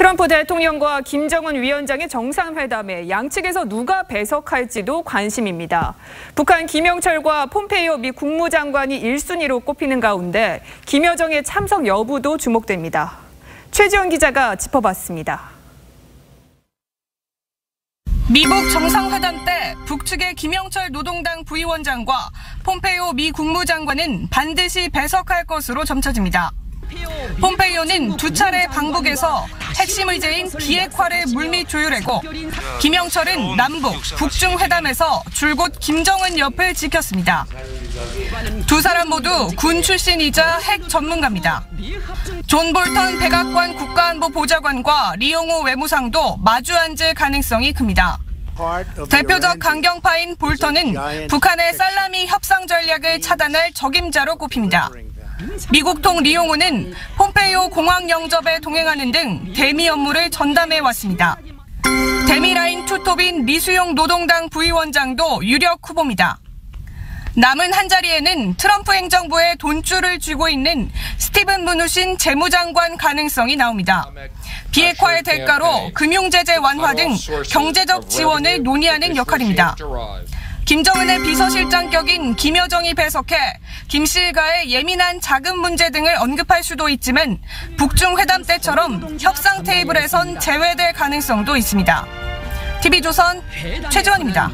트럼프 대통령과 김정은 위원장의 정상회담에 양측에서 누가 배석할지도 관심입니다. 북한 김영철과 폼페이오 미 국무장관이 1순위로 꼽히는 가운데 김여정의 참석 여부도 주목됩니다. 최지원 기자가 짚어봤습니다. 미국 정상회담 때 북측의 김영철 노동당 부위원장과 폼페이오 미 국무장관은 반드시 배석할 것으로 점쳐집니다. 폼페이오는 두 차례 방북에서 핵심 의제인 비핵화를 물밑 조율했고 김영철은 남북, 북중 회담에서 줄곧 김정은 옆을 지켰습니다. 두 사람 모두 군 출신이자 핵 전문가입니다. 존 볼턴 백악관 국가안보보좌관과 리용호 외무상도 마주 앉을 가능성이 큽니다. 대표적 강경파인 볼턴은 북한의 살라미 협상 전략을 차단할 적임자로 꼽힙니다. 미국 통 리용호는 폼페이오 공항 영접에 동행하는 등 대미 업무를 전담해 왔습니다. 대미라인 투톱인 리수용 노동당 부위원장도 유력 후보입니다. 남은 한 자리에는 트럼프 행정부의 돈줄을 쥐고 있는 스티븐 무누신 재무장관 가능성이 나옵니다. 비핵화의 대가로 금융제재 완화 등 경제적 지원을 논의하는 역할입니다. 김정은의 비서실장격인 김여정이 배석해 김씨 일가의 예민한 자금 문제 등을 언급할 수도 있지만 북중 회담 때처럼 협상 테이블에선 제외될 가능성도 있습니다. TV조선 최지원입니다.